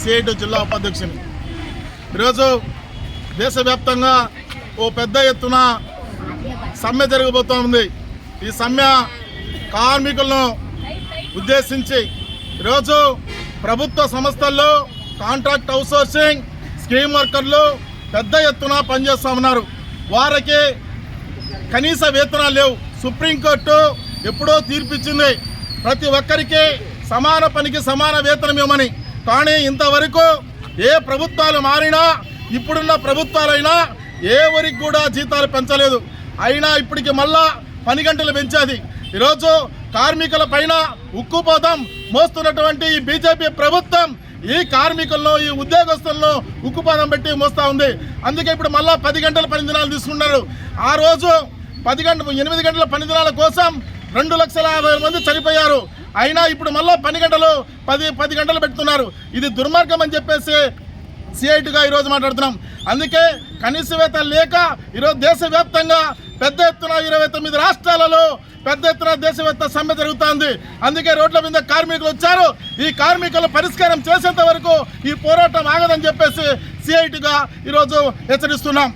CIT జిల్లా ఉపాధ్యక్షుని. ఈరోజు దేశవ్యాప్తంగా ఓ పెద్ద ఎత్తున సమ్మె జరగబోతోంది. ఈ సమ్మె కార్మికులను ఉద్దేశించి ఈరోజు ప్రభుత్వ సంస్థల్లో కాంట్రాక్ట్ అవుట్సోర్సింగ్ స్కీమ్ వర్కర్లు పెద్ద ఎత్తున పనిచేస్తూ ఉన్నారు వారికి కనీస వేతనాలు లేవు. సుప్రీంకోర్టు ఎప్పుడో తీర్పిచ్చింది. ప్రతి ఒక్కరికి సమాన పనికి సమాన వేతనం ఇవ్వమని. కానీ ఇంతవరకు ఏ ప్రభుత్వాలు మారినా ఇప్పుడున్న ప్రభుత్వాలైనా ఏ వరికి కూడా జీతాలు పెంచలేదు. అయినా ఇప్పటికి మళ్ళా పని గంటలు పెంచేది. ఈరోజు కార్మికుల పైన ఉక్కుపోతం మోస్తున్నటువంటి ఈ బీజేపీ ప్రభుత్వం ఈ కార్మికులను ఈ ఉద్యోగస్తులను ఉక్కుపాదం పెట్టి మోస్తూ ఉంది. అందుకే ఇప్పుడు మళ్ళా పది గంటల పని దినాలు తీసుకున్నారు ఆ రోజు పది గంట ఎనిమిది గంటల పని దినాల కోసం రెండు లక్షల యాభై మంది చనిపోయారు. అయినా ఇప్పుడు మళ్ళీ పని గంటలు పది పది గంటలు పెడుతున్నారు. ఇది దుర్మార్గం అని చెప్పేసి సిఐటిగా ఈరోజు మాట్లాడుతున్నాం. అందుకే కనీస వేతనం లేక ఈరోజు దేశవ్యాప్తంగా పెద్ద ఎత్తున ఇరవై తొమ్మిది రాష్ట్రాలలో పెద్ద ఎత్తున దేశవ్యాప్త సమ్మె జరుగుతోంది. అందుకే రోడ్ల మీద కార్మికులు వచ్చారు. ఈ కార్మికులు పరిష్కారం చేసేంత వరకు ఈ పోరాటం ఆగదని చెప్పేసి సిఐటిగా ఈరోజు హెచ్చరిస్తున్నాం.